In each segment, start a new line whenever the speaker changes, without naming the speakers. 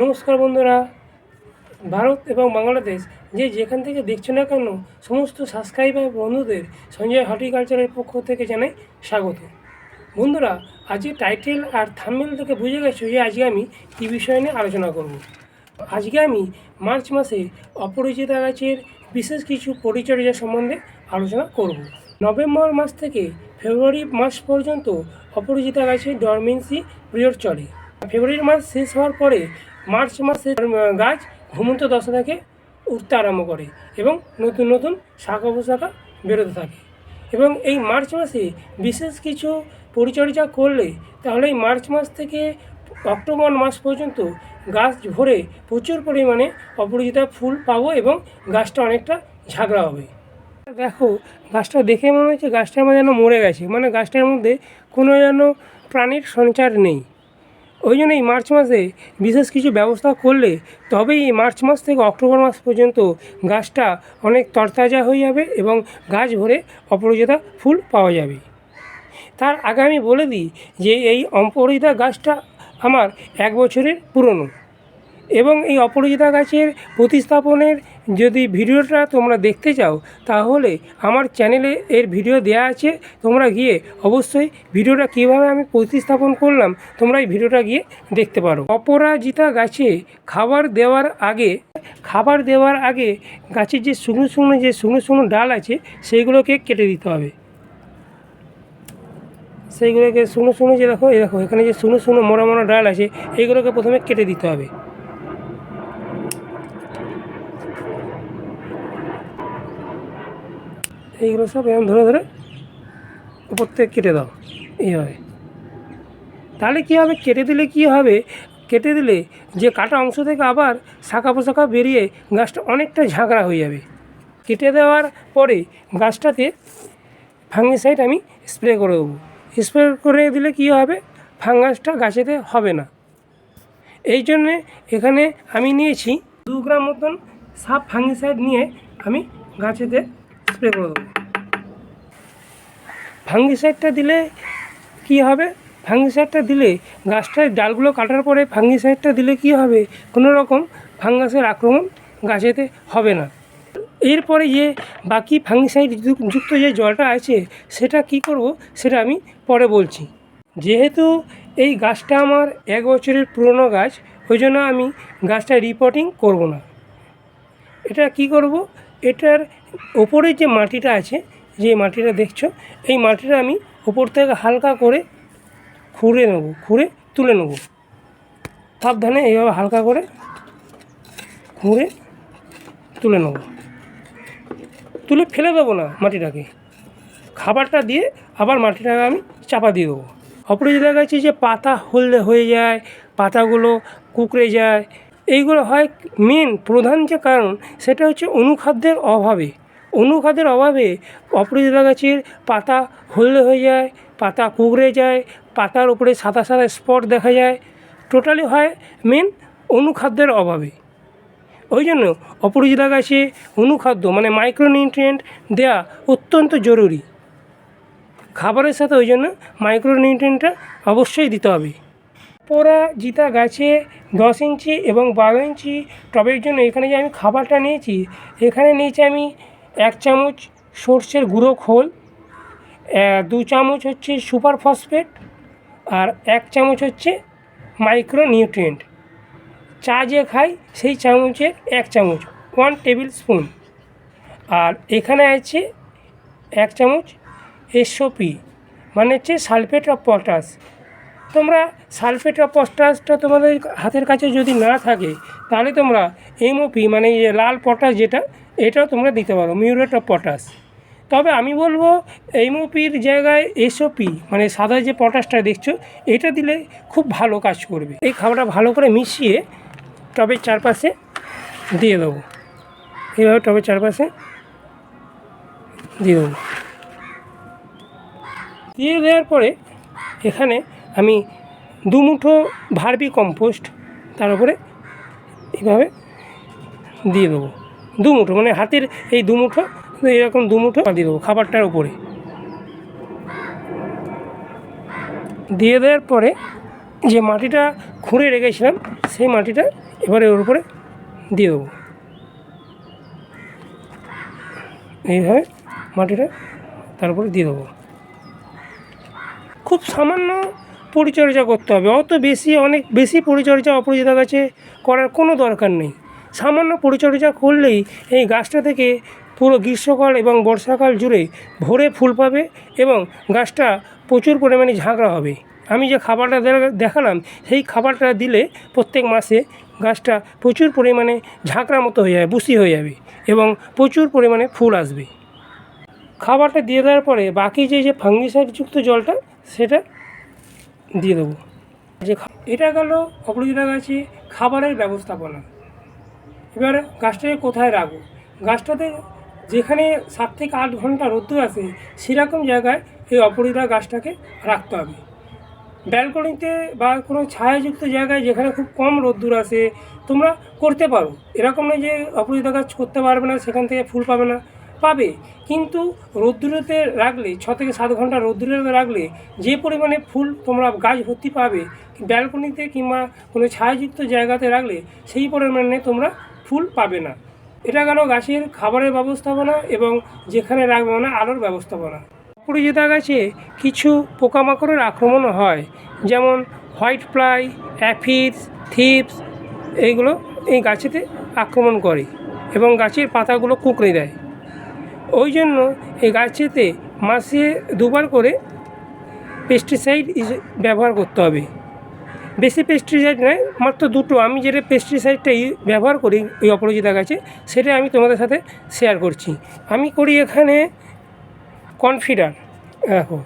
নমস্কার বন্ধুরা। ভারত এবং বাংলাদেশ যে যেখান থেকে দেখছ না কেন, সমস্ত সাবস্ক্রাইবার বন্ধুদের সঞ্জয় হর্টিকালচারের পক্ষ থেকে জানাই স্বাগত। বন্ধুরা, আজকে টাইটেল আর থাম্বনেল থেকে বুঝে গেছো যে আজকে আমি কী বিষয় নিয়ে আলোচনা করব। আজকে আমি মার্চ মাসে অপরিচিতা গাছের বিশেষ কিছু পরিচর্যা সম্বন্ধে আলোচনা করব। নভেম্বর মাস থেকে ফেব্রুয়ারি মাস পর্যন্ত অপরিচিতা গাছের ডরমেন্সি পিরিয়ড চলে। ফেব্রুয়ারি মাস শেষ হওয়ার পরে মার্চ মাসে গাছ ঘুমন্ত দশা থেকে উঠতে আরম্ভ করে এবং নতুন নতুন শাখা পোশাখা বেরোতে থাকে। এবং এই মার্চ মাসে বিশেষ কিছু পরিচর্যা করলে তাহলে এই মার্চ মাস থেকে অক্টোবর মাস পর্যন্ত গাছ ভরে প্রচুর পরিমাণে অপরিচিতা ফুল পাবো এবং গাছটা অনেকটা ঝাগড়া হবে। দেখো, গাছটা দেখে মনে হচ্ছে গাছটা আমার যেন মরে গেছে। মানে গাছটার মধ্যে কোনো যেন প্রাণীর সঞ্চার নেই। ওই জন্য এই মার্চ মাসে বিশেষ কিছু ব্যবস্থা করলে তবেই এই মার্চ মাস থেকে অক্টোবর মাস পর্যন্ত গাছটা অনেক তরতাজা হয়ে যাবে এবং গাছ ভরে অপরাজিতা ফুল পাওয়া যাবে। তার আগে আমি বলে দিই যে এই অপরাজিতা গাছটা আমার এক বছরের পুরনো। এবং এই অপরাজিতা গাছের প্রতিস্থাপনের যদি ভিডিওটা তোমরা দেখতে চাও, তাহলে আমার চ্যানেলে এর ভিডিও দেওয়া আছে। তোমরা গিয়ে অবশ্যই ভিডিওটা কীভাবে আমি প্রতিস্থাপন করলাম, তোমরা এই ভিডিওটা গিয়ে দেখতে পারো। অপরাজিতা গাছে খাবার দেওয়ার আগে, খাবার দেওয়ার আগে গাছের যে শুকনো শুকনো যে শুকনো শুকনো ডাল আছে, সেইগুলোকে কেটে দিতে হবে। সেইগুলোকে শুকনো শুকনো যে দেখো, এই দেখো, এখানে যে শুকনো শুকনো মোড়া মোড়া ডাল আছে, এইগুলোকে প্রথমে কেটে দিতে হবে। এইগুলো সব এরকম ধরে ধরে উপর থেকে কেটে দাও। এইভাবে তাহলে কী হবে? কেটে দিলে কী হবে? কেটে দিলে যে কাটা অংশ থেকে আবার শাখা পোশাখা বেরিয়ে গাছটা অনেকটা ঝাঁকড়া হয়ে যাবে। কেটে দেওয়ার পরে গাছটাতে ফাঙ্গিসাইড আমি স্প্রে করে দেবো। স্প্রে করে দিলে কী হবে? ফাঙ্গাসটা গাছেতে হবে না। এই জন্যে এখানে আমি নিয়েছি দু গ্রাম মতন সাপ ফাঙ্গিসাইড নিয়ে আমি গাছেতে স্প্রে করে দেবো ফাঙ্গিসাইডটা দিলে কি হবে? ফাঙ্গিসাইডটা দিলে গাছটার ডালগুলো কাটার পরে ফাঙ্গিসাইডটা দিলে কি হবে? কোনো রকম ফাঙ্গাসের আক্রমণ গাছেতে হবে না। এরপরে যে বাকি ফাঙ্গিসাইড যুক্ত যে জলটা আছে, সেটা কি করব সেটা আমি পরে বলছি। যেহেতু এই গাছটা আমার এক বছরের পুরনো গাছ, ওই জন্য আমি গাছটা রিপোর্টিং করব না। এটা কি করব? এটার ওপরের যে মাটিটা আছে, যে মাটিটা দেখছ, এই মাটিটা আমি ওপর থেকে হালকা করে খুঁড়ে নেব, খুঁড়ে তুলে নেব। সাবধানে এইভাবে হালকা করে খুঁড়ে তুলে নেব। তুলে ফেলে দেবো না মাটিটাকে। খাবারটা দিয়ে আবার মাটিটাকে আমি চাপা দিয়ে দেবো। অপরিচিত দেখা গাছে যে পাতা হলদে হয়ে যায়, পাতাগুলো কুকড়ে যায় এইগুলো হয় মেন প্রধান যে কারণ সেটা হচ্ছে অনুখাদ্যের অভাবে। অনুখাদ্যের অভাবে অপরাজিতা গাছের পাতা হলদে হয়ে যায়, পাতা কুকড়ে যায়, পাতার উপরে সাদা সাদা স্পট দেখা যায়। টোটালি হয় মেন অনুখাদ্যের অভাবে। ওই জন্য অপরাজিতা গাছে অনুখাদ্য মানে মাইক্রোনিউট্রিয়েন্ট দেওয়া অত্যন্ত জরুরি। খাবারের সাথে ওই জন্য মাইক্রোনিউট্রিয়েন্টটা অবশ্যই দিতে হবে। পোড়া জিতা গাছে দশ ইঞ্চি এবং বারো ইঞ্চি টবের জন্য। এখানে যে আমি খাবারটা নিয়েছি, এখানে নিয়েছি আমি এক চামচ সর্ষের গুঁড়ো খোল দু চামচ হচ্ছে সুপার ফসফেট আর এক চামচ হচ্ছে মাইক্রো নিউট্রিয়েন্ট চা যে খাই, সেই চামচের এক চামচ, ওয়ান টেবিল স্পুন। আর এখানে আছে এক চামচ এসওপি মানে হচ্ছে সালফেট অফ পটাশ। তোমরা সালফেট অফ পটাশটা তোমাদের হাতের কাছে যদি না থাকে, তাহলে তোমরা এমওপি মানে যে লাল পটাশ যেটা, এটাও তোমরা দিতে পারো, মিউরেট অফ পটাশ। তবে আমি বলব এমওপির জায়গায় এসওপি মানে সাদা যে পটাশটা দেখছ, এটা দিলে খুব ভালো কাজ করবে। এই খাবারটা ভালো করে মিশিয়ে টবের চারপাশে দিয়ে দেবো। এইভাবে টবের চারপাশে দিয়ে দেবো। দিয়ে দেওয়ার পরে এখানে আমি দু মুঠো ভার্বি কম্পোস্ট তার উপরে এইভাবে দিয়ে দেবো। দু মুঠো মানে হাতের এই দু মুঠো, এরকম দু মুঠো দিয়ে দেবো খাবারটার উপরে। দিয়ে দেওয়ার পরে যে মাটিটা খুঁড়ে রেখেছিলাম, সেই মাটিটা এবারে ওর উপরে দিয়ে দেবো। এইভাবে মাটিটা তারপরে দিয়ে দেবো। খুব সামান্য পরিচর্যা করতে হবে। অত বেশি, অনেক বেশি পরিচর্যা অপরাজিতা গাছে করার কোনো দরকার নেই। সামান্য পরিচর্যা করলেই এই গাছটা থেকে পুরো গ্রীষ্মকাল এবং বর্ষাকাল জুড়ে ভরে ফুল পাবে এবং গাছটা প্রচুর পরিমাণে ঝাঁকড়া হবে। আমি যে খাবারটা দেখালাম, সেই খাবারটা দিলে প্রত্যেক মাসে গাছটা প্রচুর পরিমাণে ঝাঁকড়া মতো হয়ে যাবে বুসি হয়ে যাবে এবং প্রচুর পরিমাণে ফুল আসবে। খাবারটা দিয়ে দেওয়ার পরে বাকি যে যে ফাঙ্গিসাইডযুক্ত জলটা, সেটা দিয়ে দেবো। যে এটা গেল অপরাজিতা গাছে খাবারের ব্যবস্থাপনা। এবার গাছটাকে কোথায় রাখব? গাছটাতে যেখানে সাত থেকে আট ঘণ্টা রোদ্দুর আসে, সেরকম জায়গায় এই অপরাজিতা গাছটাকে রাখতে হবে। ব্যালকনিতে বা কোনো ছায়াযুক্ত জায়গায় যেখানে খুব কম রোদ্দুর আসে, তোমরা করতে পারো। এরকম নয় যে অপরাজিতা গাছ করতে পারবে না, সেখান থেকে ফুল পাবে না। পাবে। কিন্তু রোদ্দুরেতে রাখলে, ছ থেকে সাত ঘণ্টা রোদ্দুরেতে রাখলে যে পরিমাণে ফুল তোমরা গাছ ভর্তি পাবে, ব্যালকনিতে কিংবা কোনো ছায়াযুক্ত জায়গাতে রাখলে সেই পরিমাণে তোমরা ফুল পাবে না। এটা গেল গাছের খাবারের ব্যবস্থাপনা এবং যেখানে রাখবে মানে আলোর ব্যবস্থাপনা। অপরাজিতা গাছে কিছু পোকামাকড়ের আক্রমণ হয়, যেমন হোয়াইট ফ্লাই অ্যাফিডস থিপস, এইগুলো এই গাছেতে আক্রমণ করে এবং গাছের পাতাগুলো কুঁকড়ে দেয়। ওই জন্য এই গাছেতে মাসে দুবার করে পেস্টিসাইড ব্যবহার করতে হবে। বেশি পেস্টিসাইড নয়, মাত্র দুটো। আমি যেটা পেস্টিসাইডটা ব্যবহার করি ওই অপরাজিতা গাছে, সেটা আমি তোমাদের সাথে শেয়ার করছি। আমি করি এখানে কনফিডার দেখো,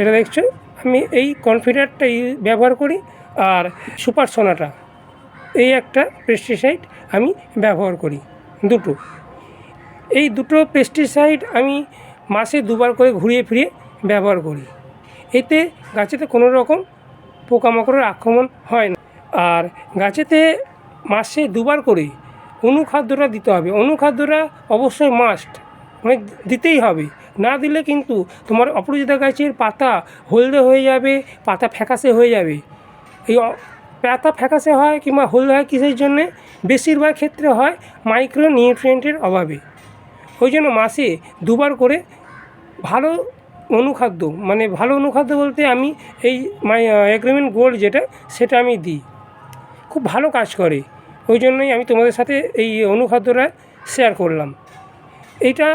এটা দেখছ? আমি এই কনফিডারটা ব্যবহার করি আর সুপার সোনাটা এই একটা পেস্টিসাইড আমি ব্যবহার করি। দুটো। এই দুটো পেস্টিসাইড আমি মাসে দুবার করে ঘুরিয়ে ফিরিয়ে ব্যবহার করি। এতে গাছেতে কোনো রকম পোকামাকড়ের আক্রমণ হয় না। আর গাছেতে মাসে দুবার করে অনুখাদ্যটা দিতে হবে। অনুখাদ্যটা অবশ্যই মাস্ট মানে দিতেই হবে। না দিলে কিন্তু তোমার অপরাজিতা গাছের পাতা হলদে হয়ে যাবে, পাতা ফ্যাকাশে হয়ে যাবে। এই পাতা ফ্যাকাশে হয় কিংবা হলদে হয় কিসের জন্যে? বেশিরভাগ ক্ষেত্রে হয় মাইক্রো নিউট্রিয়েন্টের অভাবে। ওই জন্য মাসে দুবার করে ভালো অনুখাদ্য মানে ভালো অনুখাদ্য বলতে আমি এই মাই এগ্রিমেন্ট গোল্ড যেটা, সেটা আমি দিই। খুব ভালো কাজ করে। ওই জন্যই আমি তোমাদের সাথে এই অনুখাদ্যটা শেয়ার করলাম। এইটা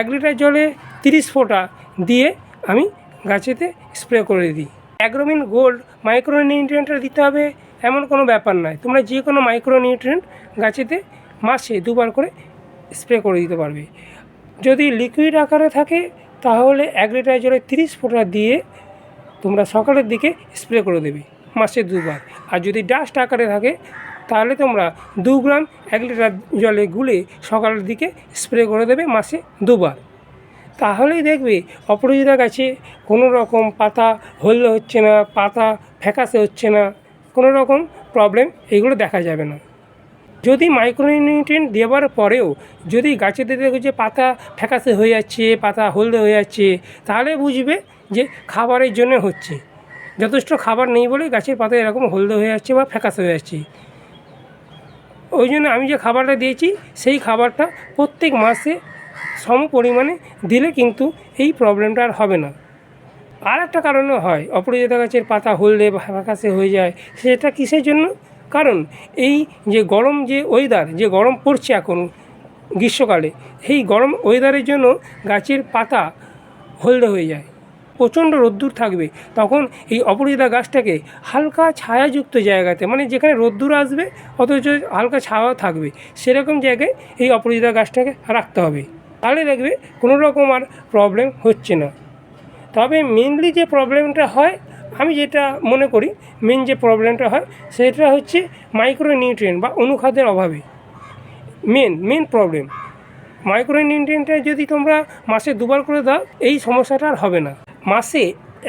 এক লিটার জলে তিরিশ ফোঁটা দিয়ে আমি গাছেতে স্প্রে করে দিই। অ্যাগ্রোমিন গোল্ড মাইক্রো নিউট্রিয়েন্টটা দিতে হবে, এমন কোনো ব্যাপার নয়। তোমরা যে কোনো মাইক্রো নিউট্রিয়েন্ট গাছেতে মাসে দুবার করে স্প্রে করে দিতে পারবে। যদি লিকুইড আকারে থাকে, তাহলে এক লিটার জলে তিরিশ ফোঁটা দিয়ে তোমরা সকালের দিকে স্প্রে করে দেবে, মাসে দুবার। আর যদি ডাস্ট আকারে থাকে, তাহলে তোমরা দু গ্রাম এক লিটার জলে গুলে সকালের দিকে স্প্রে করে দেবে, মাসে দুবার। তাহলেই দেখবে অপরাজিতা গাছে কোনো রকম পাতা হলদে হচ্ছে না, পাতা ফ্যাকাশে হচ্ছে না, কোনো রকম প্রবলেম এইগুলো দেখা যাবে না। যদি মাইক্রোনিউট্রিয়েন্ট দেওয়ার পরেও যদি গাছেতে দেখো যে পাতা ফ্যাকাশে হয়ে যাচ্ছে, পাতা হলদে হয়ে যাচ্ছে, তাহলে বুঝবে যে খাবারের জন্য হচ্ছে। যথেষ্ট খাবার নেই বলে গাছের পাতা এরকম হলদে হয়ে যাচ্ছে বা ফ্যাকাশে হয়ে যাচ্ছে। ওই জন্য আমি যে খাবারটা দিয়েছি, সেই খাবারটা প্রত্যেক মাসে সম পরিমাণে দিলে কিন্তু এই প্রবলেমটা আর হবে না। আর একটা কারণে হয় অপরাজিতা গাছের পাতা হলদে বা ফ্যাকাশে হয়ে যায়, সেটা কিসের জন্য? কারণ এই যে গরম যে ওয়েদার যে গরম পড়ছে এখন গ্রীষ্মকালে, এই গরম ওয়েদারের জন্য গাছের পাতা হলদে হয়ে যায়, প্রচণ্ড রোদ্দুর থাকবে। তখন এই অপরাজিতা গাছটাকে হালকা ছায়াযুক্ত জায়গাতে মানে যেখানে রোদ্দুর আসবে, অথচ হালকা ছায়াও থাকবে, সেরকম জায়গায় এই অপরাজিতা গাছটাকে রাখতে হবে। তাহলে দেখবে কোনো রকম আর প্রবলেম হচ্ছে না। তবে মেনলি যে প্রবলেমটা হয় আমি যেটা মনে করি মেন যে প্রবলেমটা হয়, সেটা হচ্ছে মাইক্রো নিউট্রিয়েন্ট বা অনুখাদ্যের অভাবে। মেন মেন প্রবলেম মাইক্রো নিউট্রিয়েন্টটা যদি তোমরা মাসে দুবার করে দাও, এই সমস্যাটা আর হবে না। মাসে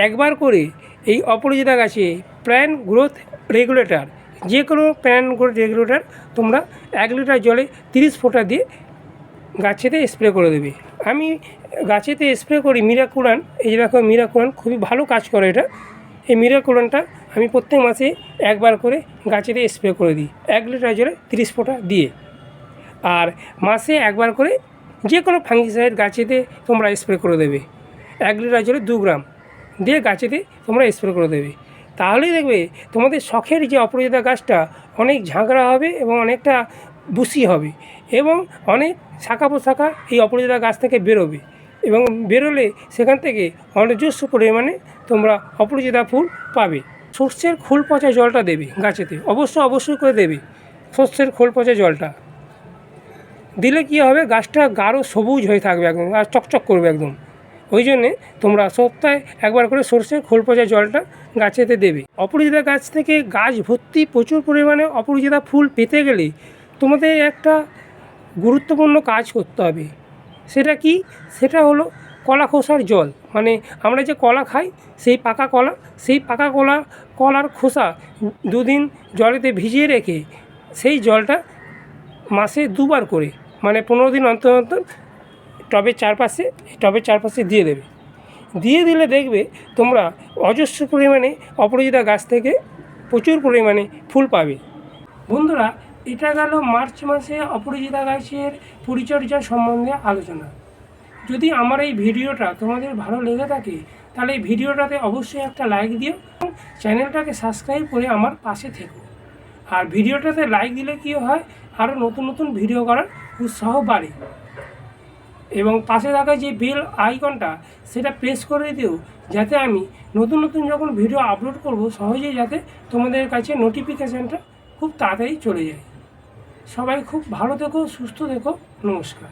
একবার করে এই অপরাজিতা গাছে প্ল্যান গ্রোথ রেগুলেটর যে কোনো প্ল্যান গ্রোথ রেগুলেটর তোমরা এক লিটার জলে তিরিশ ফোঁটা দিয়ে গাছেতে স্প্রে করে দেবে। আমি গাছেতে স্প্রে করি মিরাকুলান এই যে দেখো মিরাকুলান খুবই ভালো কাজ করে এটা। এই মিরাকোলনটা আমি প্রত্যেক মাসে একবার করে গাছেতে স্প্রে করে দিই। এক লিটার জলে তিরিশ ফোঁটা দিয়ে। আর মাসে একবার করে যে কোনো ফাঙ্গিসাইড গাছেতে তোমরা স্প্রে করে দেবে। এক লিটার জলে দু গ্রাম দিয়ে গাছেতে তোমরা স্প্রে করে দেবে। তাহলেই দেখবে তোমাদের শখের যে অপরাজিতা গাছটা অনেক ঝাঁকড়া হবে এবং অনেকটা বুসি হবে এবং অনেক শাখা পোশাখা এই অপরাজিতা গাছ থেকে বেরোবে। এবং বেরোলে সেখান থেকে অনজস্র পরিমাণে তোমরা অপরাজিতা ফুল পাবে। সর্ষের খোল পচা জলটা দেবে গাছেতে, অবশ্য অবশ্যই করে দেবে সর্ষের খোল পচা জলটা। দিলে কী হবে, গাছটা গাঢ় সবুজ হয়ে থাকবে একদম, আর চকচক করবে একদম। ওই জন্যে তোমরা সপ্তাহে একবার করে সর্ষের খোল পচা জলটা গাছেতে দেবে। অপরাজিতা গাছ থেকে গাছ ভর্তি প্রচুর পরিমাণে অপরাজিতা ফুল পেতে গেলে তোমাদের একটা গুরুত্বপূর্ণ কাজ করতে হবে। সেটা কি? সেটা হলো কলা খোসার জল। মানে আমরা যে কলা খাই, সেই পাকা কলা, সেই পাকা কলা, কলার খোসা দুদিন জলেতে ভিজিয়ে রেখে সেই জলটা মাসে দুবার করে মানে পনেরো দিন অন্তর অন্তর টবের চারপাশে টবের চারপাশে দিয়ে দেবে। দিয়ে দিলে দেখবে তোমরা অজস্র পরিমাণে অপরাজিতা গাছ থেকে প্রচুর পরিমাণে ফুল পাবে। বন্ধুরা এটা গেল মার্চ মাসে অপরাজিতা গাছের পরিচর্যা সম্বন্ধে আলোচনা। যদি আমার এই ভিডিওটা তোমাদের ভালো লেগে থাকে, তাহলে এই ভিডিওটাতে অবশ্যই একটা লাইক দিও চ্যানেলটাকে সাবস্ক্রাইব করে আমার পাশে থেকো। আর ভিডিওটাতে লাইক দিলে কী হয় আরও নতুন নতুন ভিডিও করার উৎসাহ বাড়ে। এবং পাশে থাকা যে বেল আইকনটা সেটা প্রেস করে দিও, যাতে আমি নতুন নতুন যখন ভিডিও আপলোড করব, সহজেই যাতে তোমাদের কাছে নোটিফিকেশানটা খুব তাড়াতাড়ি চলে যায়। সবাই খুব ভালো থেকো সুস্থ থেকো। নমস্কার।